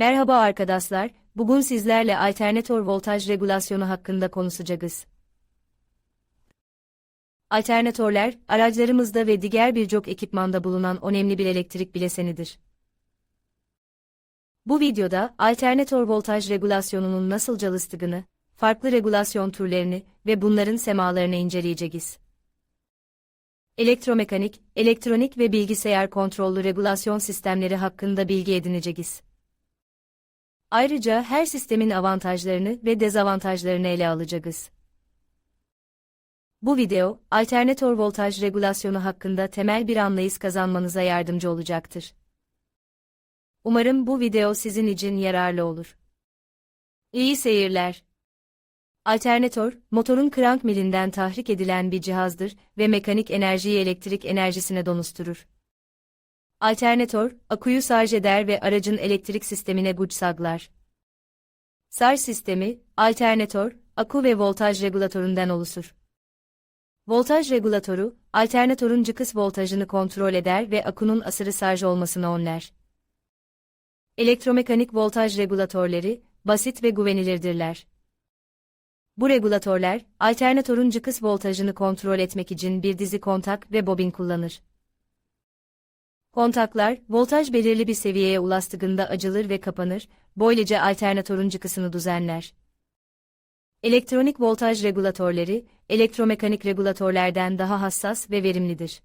Merhaba arkadaşlar, bugün sizlerle alternatör voltaj regülasyonu hakkında konuşacağız. Alternatörler, araçlarımızda ve diğer birçok ekipmanda bulunan önemli bir elektrik bilesenidir. Bu videoda alternatör voltaj regülasyonunun nasıl çalıştığını, farklı regülasyon türlerini ve bunların semalarını inceleyeceğiz. Elektromekanik, elektronik ve bilgisayar kontrollü regülasyon sistemleri hakkında bilgi edineceğiz. Ayrıca her sistemin avantajlarını ve dezavantajlarını ele alacağız. Bu video, alternatör voltaj regülasyonu hakkında temel bir anlayış kazanmanıza yardımcı olacaktır. Umarım bu video sizin için yararlı olur. İyi seyirler. Alternatör, motorun krank milinden tahrik edilen bir cihazdır ve mekanik enerjiyi elektrik enerjisine dönüştürür. Alternatör, aküyü şarj eder ve aracın elektrik sistemine güç sağlar. Şarj sistemi, alternatör, akü ve voltaj regülatöründen oluşur. Voltaj regülatörü, alternatörün çıkış voltajını kontrol eder ve akünün asırı şarj olmasını önler. Elektromekanik voltaj regülatörleri, basit ve güvenilirdirler. Bu regülatörler, alternatörün çıkış voltajını kontrol etmek için bir dizi kontak ve bobin kullanır. Kontaklar, voltaj belirli bir seviyeye ulaştığında açılır ve kapanır, böylece alternatörün çıkısını düzenler. Elektronik voltaj regülatörleri, elektromekanik regülatörlerden daha hassas ve verimlidir.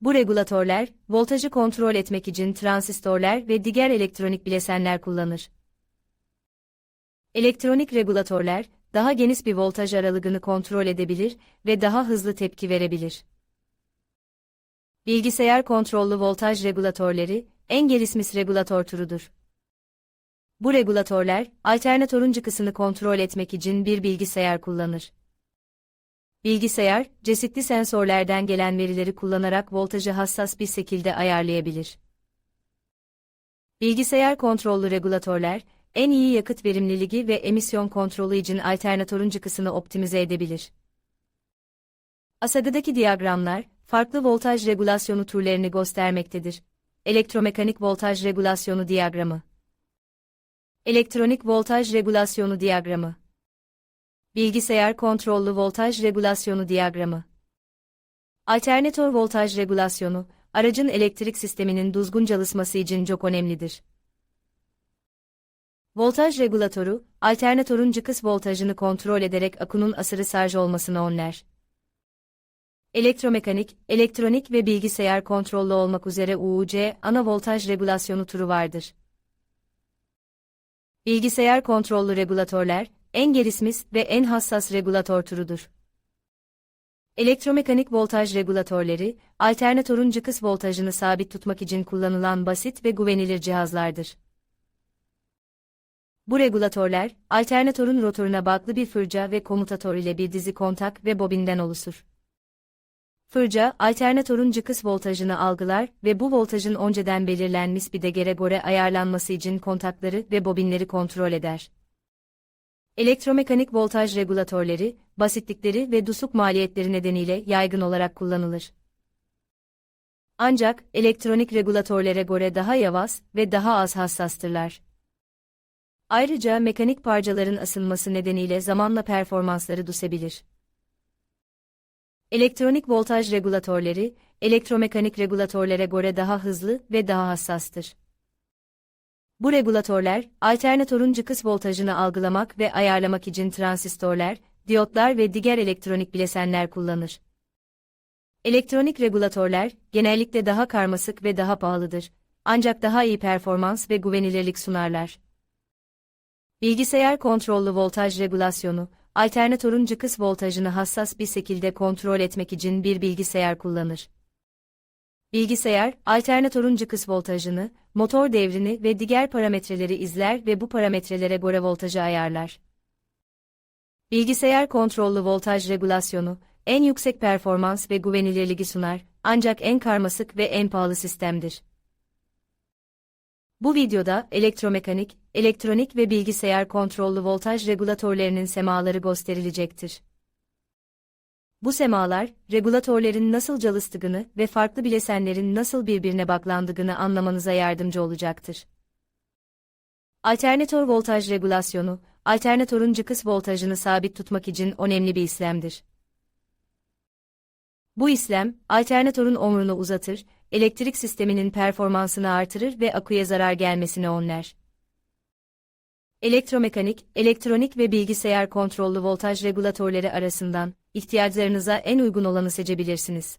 Bu regülatörler, voltajı kontrol etmek için transistörler ve diğer elektronik bilesenler kullanır. Elektronik regülatörler, daha geniş bir voltaj aralığını kontrol edebilir ve daha hızlı tepki verebilir. Bilgisayar kontrollü voltaj regülatörleri, en gelişmiş regülatör türüdür. Bu regülatörler, alternatörün çıkısını kontrol etmek için bir bilgisayar kullanır. Bilgisayar, çeşitli sensörlerden gelen verileri kullanarak voltajı hassas bir şekilde ayarlayabilir. Bilgisayar kontrollü regülatörler, en iyi yakıt verimliliği ve emisyon kontrolü için alternatörün çıkısını optimize edebilir. Aşağıdaki diyagramlar, farklı voltaj regülasyonu türlerini göstermektedir. Elektromekanik voltaj regülasyonu diyagramı. Elektronik voltaj regülasyonu diyagramı. Bilgisayar kontrollü voltaj regülasyonu diyagramı. Alternatör voltaj regülasyonu, aracın elektrik sisteminin düzgün çalışması için çok önemlidir. Voltaj regülatörü, alternatörün çıkış voltajını kontrol ederek akünün asırı şarj olmasını önler. Elektromekanik, elektronik ve bilgisayar kontrollü olmak üzere UUC, ana voltaj regülasyonu türü vardır. Bilgisayar kontrollü regülatörler, en gelişmiş ve en hassas regülatör türüdür. Elektromekanik voltaj regülatörleri, alternatörün çıkış voltajını sabit tutmak için kullanılan basit ve güvenilir cihazlardır. Bu regülatörler, alternatörün rotoruna bağlı bir fırça ve komutatör ile bir dizi kontak ve bobinden oluşur. Fırça, alternatörün çıkış voltajını algılar ve bu voltajın önceden belirlenmiş bir değere göre ayarlanması için kontakları ve bobinleri kontrol eder. Elektromekanik voltaj regülatörleri, basitlikleri ve düşük maliyetleri nedeniyle yaygın olarak kullanılır. Ancak, elektronik regülatörlere göre daha yavaş ve daha az hassastırlar. Ayrıca mekanik parçaların ısınması nedeniyle zamanla performansları düşebilir. Elektronik voltaj regülatörleri, elektromekanik regülatörlere göre daha hızlı ve daha hassastır. Bu regülatörler, alternatörün çıkış voltajını algılamak ve ayarlamak için transistörler, diyotlar ve diğer elektronik bilesenler kullanır. Elektronik regülatörler, genellikle daha karmaşık ve daha pahalıdır. Ancak daha iyi performans ve güvenilirlik sunarlar. Bilgisayar kontrollü voltaj regülasyonu, alternatörün çıkış voltajını hassas bir şekilde kontrol etmek için bir bilgisayar kullanır. Bilgisayar, alternatörün çıkış voltajını, motor devrini ve diğer parametreleri izler ve bu parametrelere göre voltajı ayarlar. Bilgisayar kontrollü voltaj regülasyonu, en yüksek performans ve güvenilirliği sunar, ancak en karmaşık ve en pahalı sistemdir. Bu videoda elektromekanik, elektronik ve bilgisayar kontrollü voltaj regülatörlerinin semaları gösterilecektir. Bu semalar, regülatörlerin nasıl çalıştığını ve farklı bilesenlerin nasıl birbirine baklandığını anlamanıza yardımcı olacaktır. Alternatör voltaj regülasyonu, alternatörün çıkış voltajını sabit tutmak için önemli bir işlemdir. Bu işlem, alternatörün ömrünü uzatır, elektrik sisteminin performansını artırır ve aküye zarar gelmesini önler. Elektromekanik, elektronik ve bilgisayar kontrollü voltaj regülatörleri arasından ihtiyaçlarınıza en uygun olanı seçebilirsiniz.